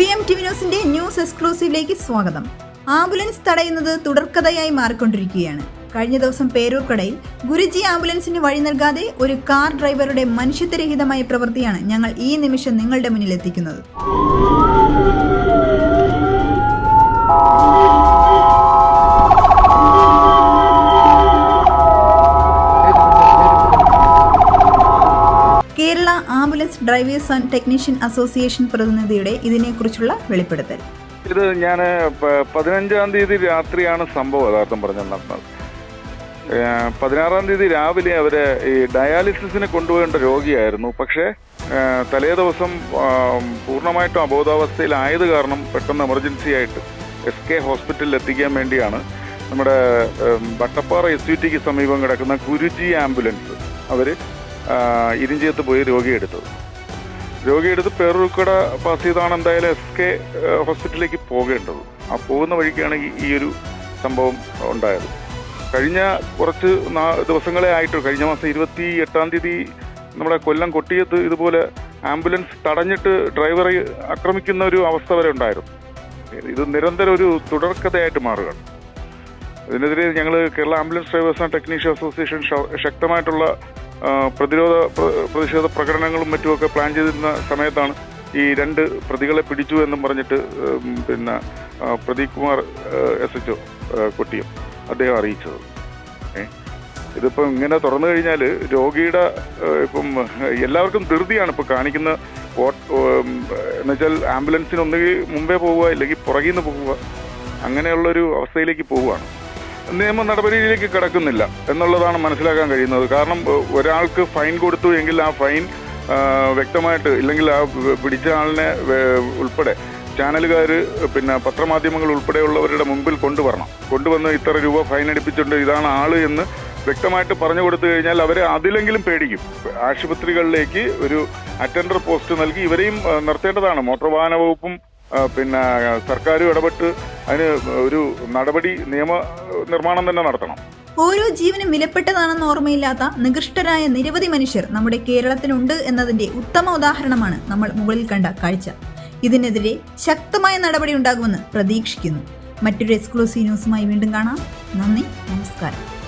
V M T V ന്യൂസിന്റെ news എക്സ്ക്ലൂസീവിലേക്ക് സ്വാഗതം. ആംബുലൻസ് തടയുന്നത് തുടർക്കഥയായി മാറിക്കൊണ്ടിരിക്കുകയാണ്. കഴിഞ്ഞ ദിവസം പേരൂർക്കടയിൽ ഗുരുജി ആംബുലൻസിന് വഴി നൽകാതെ ഒരു കാർ ഡ്രൈവറുടെ മനുഷ്യത്വരഹിതമായ പ്രവൃത്തിയാണ് ഞങ്ങൾ ഈ നിമിഷം നിങ്ങളുടെ മുന്നിൽ എത്തിക്കുന്നത്. ഡ്രൈവേഴ്സ് ആൻഡ് ടെക്നീഷ്യൻ അസോസിയേഷൻ പ്രതിനിധിയുടെ ഇതിനെക്കുറിച്ചുള്ള വെളിപ്പെടുത്തൽ. ഇത് ഞാൻ പതിനഞ്ചാം തീയതി രാത്രിയാണ് സംഭവം യഥാർത്ഥം പറഞ്ഞു നടന്നത് പതിനാറാം തീയതി രാവിലെ അവർ ഈ ഡയാലിസിസിന് കൊണ്ടുപോകേണ്ട രോഗിയായിരുന്നു. പക്ഷേ തലേ ദിവസം പൂർണമായിട്ടും അബോധാവസ്ഥയിലായത് കാരണം പെട്ടെന്ന് എമർജൻസി ആയിട്ട് എസ് കെ ഹോസ്പിറ്റലിൽ എത്തിക്കാൻ വേണ്ടിയാണ് നമ്മുടെ വട്ടപ്പാറ എസ് യു ടിക്ക് സമീപം കിടക്കുന്ന ഗുരുജി ആംബുലൻസ് അവർ ഇരിഞ്ചിയത്ത് പോയി രോഗിയെടുത്തത് രോഗിയെടുത്ത് പേരൂർക്കട പാസ് ചെയ്താണ് എന്തായാലും എസ് കെ ഹോസ്പിറ്റലിലേക്ക് പോകേണ്ടത്. ആ പോകുന്ന വഴിക്കാണ് ഈ- ഒരു സംഭവം ഉണ്ടായത്. കഴിഞ്ഞ കുറച്ച് ദിവസങ്ങളെ ആയിട്ട് കഴിഞ്ഞ മാസം ഇരുപത്തി എട്ടാം തീയതി നമ്മുടെ കൊല്ലം കൊട്ടിയത്ത് ഇതുപോലെ ആംബുലൻസ് തടഞ്ഞിട്ട് ഡ്രൈവറെ ആക്രമിക്കുന്ന ഒരു അവസ്ഥ വരെ ഉണ്ടായിരുന്നു. ഇത് നിരന്തരം ഒരു തുടർക്കഥയായിട്ട് മാറുകയാണ്. ഇതിനെതിരെ ഞങ്ങൾ Kerala ambulance drivers and technician association ശക്തമായിട്ടുള്ള പ്രതിരോധ പ്രതിഷേധ പ്രകടനങ്ങളും മറ്റുമൊക്കെ പ്ലാൻ ചെയ്തിരുന്ന സമയത്താണ് ഈ രണ്ട് പ്രതികളെ പിടിച്ചു എന്നും പറഞ്ഞിട്ട് പിന്നെ Pradeep Kumar S H O കൊട്ടിയും അദ്ദേഹം അറിയിച്ചത്. ഇതിപ്പം ഇങ്ങനെ തുറന്നു കഴിഞ്ഞാൽ രോഗിയുടെ ഇപ്പം എല്ലാവർക്കും ധൃതിയാണ് ഇപ്പം കാണിക്കുന്ന എന്നുവെച്ചാൽ ആംബുലൻസിന് ഒന്നുകിൽ മുമ്പേ പോവുക ഇല്ലെങ്കിൽ പുറകിൽ നിന്ന് പോവുക അങ്ങനെയുള്ളൊരു അവസ്ഥയിലേക്ക് പോവുകയാണ്. നിയമ നടപടിയിലേക്ക് കിടക്കുന്നില്ല എന്നുള്ളതാണ് മനസ്സിലാക്കാൻ കഴിയുന്നത്. കാരണം ഒരാൾക്ക് ഫൈൻ കൊടുത്തു എങ്കിൽ ആ ഫൈൻ വ്യക്തമായിട്ട് ഇല്ലെങ്കിൽ ആ പിടിച്ച ആളിനെ ഉൾപ്പെടെ ചാനലുകാർ പിന്നെ പത്രമാധ്യമങ്ങൾ ഉൾപ്പെടെയുള്ളവരുടെ മുമ്പിൽ കൊണ്ടുവരണം. കൊണ്ടുവന്ന് ഇത്ര രൂപ ഫൈൻ അടിപ്പിച്ചിട്ടുണ്ട് ഇതാണ് ആൾ എന്ന് വ്യക്തമായിട്ട് പറഞ്ഞു കൊടുത്തു കഴിഞ്ഞാൽ അവരെ അതിലെങ്കിലും പേടിക്കും. ആശുപത്രികളിലേക്ക് ഒരു അറ്റൻഡർ പോസ്റ്റ് നൽകി ഇവരെയും നിർത്തേണ്ടതാണ്. മോട്ടോർ വാഹന വകുപ്പും പിന്നെ സർക്കാരും ഇടപെട്ട് അതിന് ഒരു നടപടി നിയമ നിർമ്മാണം തന്നെ നടത്തണം. ഓരോ ജീവനും വിലപ്പെട്ടതാണെന്ന് ഓർമ്മയില്ലാത്ത നികൃഷ്ടരായ നിരവധി മനുഷ്യർ നമ്മുടെ കേരളത്തിലുണ്ട് എന്നതിന്റെ ഉത്തമ ഉദാഹരണമാണ് നമ്മൾ മുകളിൽ കണ്ട കാഴ്ച. ഇതിനെതിരെ ശക്തമായ നടപടി ഉണ്ടാകുമെന്ന് പ്രതീക്ഷിക്കുന്നു. മറ്റൊരു എക്സ്ക്ലൂസീവ് ന്യൂസുമായി വീണ്ടും കാണാം. നന്ദി നമസ്കാരം.